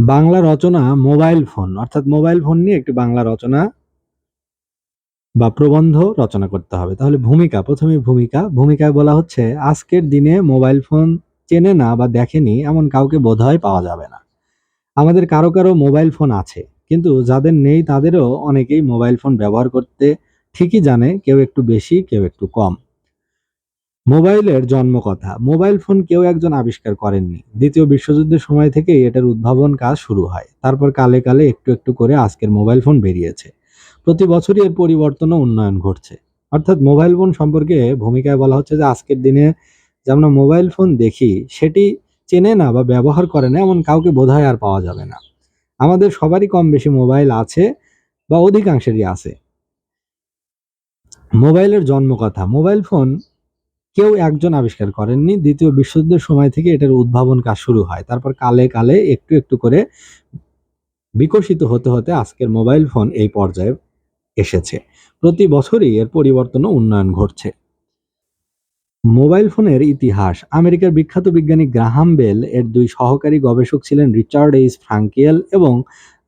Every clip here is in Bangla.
বাংলা রচনা মোবাইল ফোন, অর্থাৎ মোবাইল ফোন নিয়ে একটি বাংলা রচনা বা প্রবন্ধ রচনা করতে হবে। তাহলে ভূমিকা, প্রথমে ভূমিকা। ভূমিকায় বলা হচ্ছে, আজকের দিনে মোবাইল ফোন চেনে না বা দেখেনি এমন কাউকে বোধহয় পাওয়া যাবে না। আমাদের কারও কারও মোবাইল ফোন আছে, কিন্তু যাদের নেই তাদেরও অনেকেই মোবাইল ফোন ব্যবহার করতে ঠিকই জানে, কেউ একটু বেশি, কেউ একটু কম। মোবাইলের জন্মকথা মোবাইল ফোন কেউ একজন আবিষ্কার করেননি। দ্বিতীয় বিশ্বযুদ্ধের সময় থেকেই এটার উদ্ভাবন কাজ শুরু হয়। তারপর কালে কালে একটু একটু করে আজকের মোবাইল ফোন বেরিয়েছে। প্রতি বছরই এর পরিবর্তন ও উন্নয়ন ঘটছে। অর্থাৎ মোবাইল ফোন সম্পর্কে ভূমিকায় বলা হচ্ছে যে, আজকের দিনে যে আমরা মোবাইল ফোন দেখি, সেটি চেনে না বা ব্যবহার করে না, এমন কাউকে বোধহয় আর পাওয়া যাবে না। আমাদের সবারই কম বেশি মোবাইল আছে বা অধিকাংশেরই আছে। মোবাইলের জন্মকথা মোবাইল ফোন কেউ একজন আবিষ্কার করেননি। দ্বিতীয় বিশ্বযুদ্ধের সময় থেকে এটার উদ্ভাবন কাজ শুরু হয়। তারপর কালে কালে একটু একটু করে বিকশিত হতে হতে আজকের মোবাইল ফোন এই পর্যায়ে এসেছে। প্রতি বছরই এর পরিবর্তন উন্নয়ন ঘটছে। মোবাইল ফোনের ইতিহাস। আমেরিকার বিখ্যাত বিজ্ঞানী গ্রাহাম বেল এর দুই সহকারী গবেষক ছিলেন রিচার্ড এইস ফ্রাঙ্কিয়েল এবং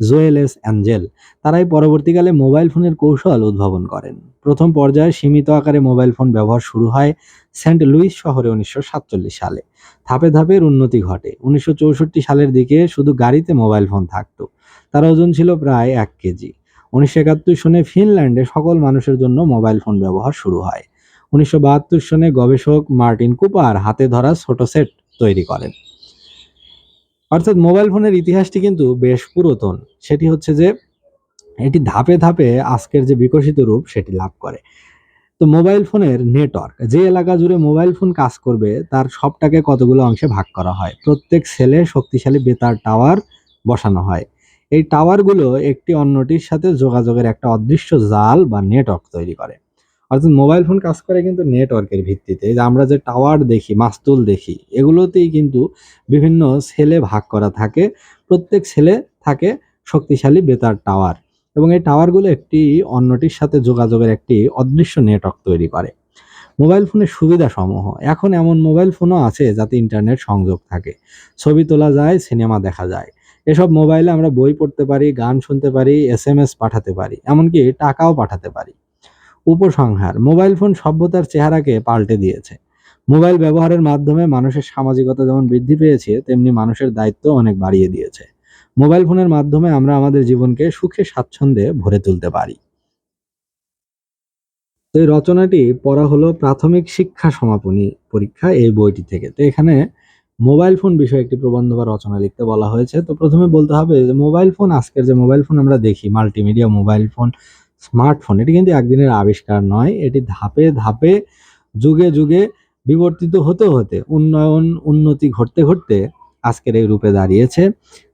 জোয়েল এস অ্যাঞ্জেল। তারাই পরবর্তীকালে মোবাইল ফোনের কৌশল উদ্ভাবন করেন। প্রথম পর্যায়ে সীমিত আকারে মোবাইল ফোন ব্যবহার শুরু হয় সেন্ট লুইস শহরে উনিশশো সাতচল্লিশ সালে। ধাপে ধাপে এর উন্নতি ঘটে। উনিশশো চৌষট্টি সালের দিকে শুধু গাড়িতে মোবাইল ফোন থাকতো। তার ওজন ছিল প্রায় এক কেজি। উনিশশো একাত্তর সনে ফিনল্যান্ডে সকল মানুষের জন্য মোবাইল ফোন ব্যবহার শুরু হয়। উনিশশো বাহাত্তর সনে গবেষক মার্টিন কুপার হাতে ধরা ছোট সেট তৈরি করেন। অর্থাৎ মোবাইল ফোনের ইতিহাসটি কিন্তু বেশ পুরাতন। সেটি হচ্ছে যে, এটি ধাপে ধাপে আজকের যে বিকশিত রূপ, সেটি লাভ করে। তো মোবাইল ফোনের নেটওয়ার্ক, যে এলাকা জুড়ে মোবাইল ফোন কাজ করবে, তার সবটাকে কতগুলো অংশে ভাগ করা হয়? প্রত্যেক সেলে শক্তিশালী বেতার টাওয়ার বসানো হয়। এই টাওয়ারগুলো একটি অন্যটির সাথে যোগাযোগের একটা অদৃশ্য জাল বা নেটওয়ার্ক তৈরি করে। অর্থাৎ মোবাইল ফোন কাজ করে কিন্তু নেটওয়ার্কের ভিত্তিতে, যে আমরা যে টাওয়ার দেখি, মাস্তুল দেখি, এগুলোতেই কিন্তু বিভিন্ন সেলে ভাগ করা থাকে, প্রত্যেক সেলে থাকে শক্তিশালী বেতার টাওয়ার এবং এই টাওয়ারগুলো একটি, অন্যটির সাথে যোগাযোগের একটি অদৃশ্য নেটওয়ার্ক তৈরি করে। মোবাইল ফোনের সুবিধাসমূহ, এখন এমন মোবাইল ফোনও আছে যাতে ইন্টারনেট সংযোগ থাকে, ছবি তোলা যায় সিনেমা দেখা যায়, এসব মোবাইলে আমরা বই পড়তে পারি, গান শুনতে পারি এস এম এস পাঠাতে পারি, এমনকি টাকাও পাঠাতে পারি। উপসংহার। মোবাইল ফোন সভ্যতার চেহারাকে পাল্টে দিয়েছে। মোবাইল ব্যবহারের মাধ্যমে মানুষের সামাজিকতা যেমন বৃদ্ধি পেয়েছে, তেমনি মানুষের দায়িত্ব অনেক বাড়িয়ে দিয়েছে। মোবাইল ফোনের মাধ্যমে আমরা আমাদের জীবনকে সুখে, স্বাচ্ছন্দ্যে ভরে তুলতে পারি। তো এই রচনাটি পড়া হলো প্রাথমিক শিক্ষা সমাপনী পরীক্ষা এই বইটি থেকে। তো এখানে মোবাইল ফোন বিষয়ে একটি প্রবন্ধ বা রচনা লিখতে বলা হয়েছে। তো প্রথমে বলতে হবে যে মোবাইল ফোন, আজকের যে মোবাইল ফোন আমরা দেখি মাল্টিমিডিয়া মোবাইল ফোন স্মার্টফোন এটি কিন্তু একদিনের আবিষ্কার নয়, এটি ধাপে ধাপে, যুগে যুগে বিবর্তিত হতে হতে, উন্নয়ন, উন্নতি ঘটতে ঘটতে আজকের এই রূপে দাঁড়িয়েছে।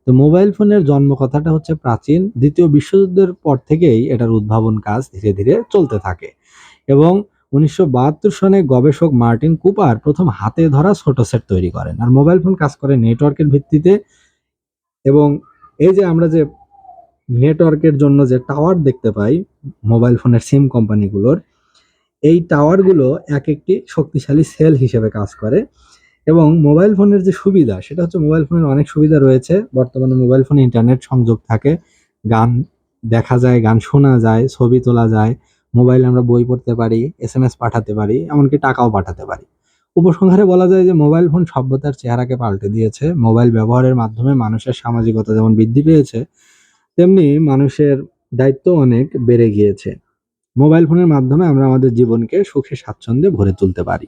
তো মোবাইল ফোনের জন্ম কথাটা হচ্ছে প্রাচীন, দ্বিতীয় বিশ্বযুদ্ধের পর থেকেই এটার উদ্ভাবন কাজ ধীরে ধীরে চলতে থাকে। এবং উনিশশো বাহাত্তর সনে গবেষক মার্টিন কুপার প্রথম হাতে ধরা ছোট সেট তৈরি করেন। আর মোবাইল ফোন কাজ করে নেটওয়ার্কের ভিত্তিতে এবং এই যে আমরা যে নেটওয়ার্কের জন্য যে টাওয়ার দেখতে পাই মোবাইল ফোনের সিম কোম্পানিগুলোর এই টাওয়ারগুলো এক একটি শক্তিশালী সেল হিসেবে কাজ করে এবং মোবাইল ফোনের যে সুবিধা, সেটা হচ্ছে মোবাইল ফোনের অনেক সুবিধা রয়েছে। বর্তমানে মোবাইল ফোনে ইন্টারনেট সংযোগ থাকে, গান দেখা যায়, গান শোনা যায়, ছবি তোলা যায় মোবাইলে আমরা বই পড়তে পারি এস এম এস পাঠাতে পারি, এমনকি টাকাও পাঠাতে পারি। উপসংহারে বলা যায় যে মোবাইল ফোন সভ্যতার চেহারাকে পাল্টে দিয়েছে। মোবাইল ব্যবহারের মাধ্যমে মানুষের সামাজিকতা যেমন বৃদ্ধি পেয়েছে তেমনি মানুষের দায়িত্ব অনেক বেড়ে গিয়েছে। মোবাইল ফোনের মাধ্যমে আমরা আমাদের জীবনকে সুখে, স্বাচ্ছন্দ্যে ভরে তুলতে পারি।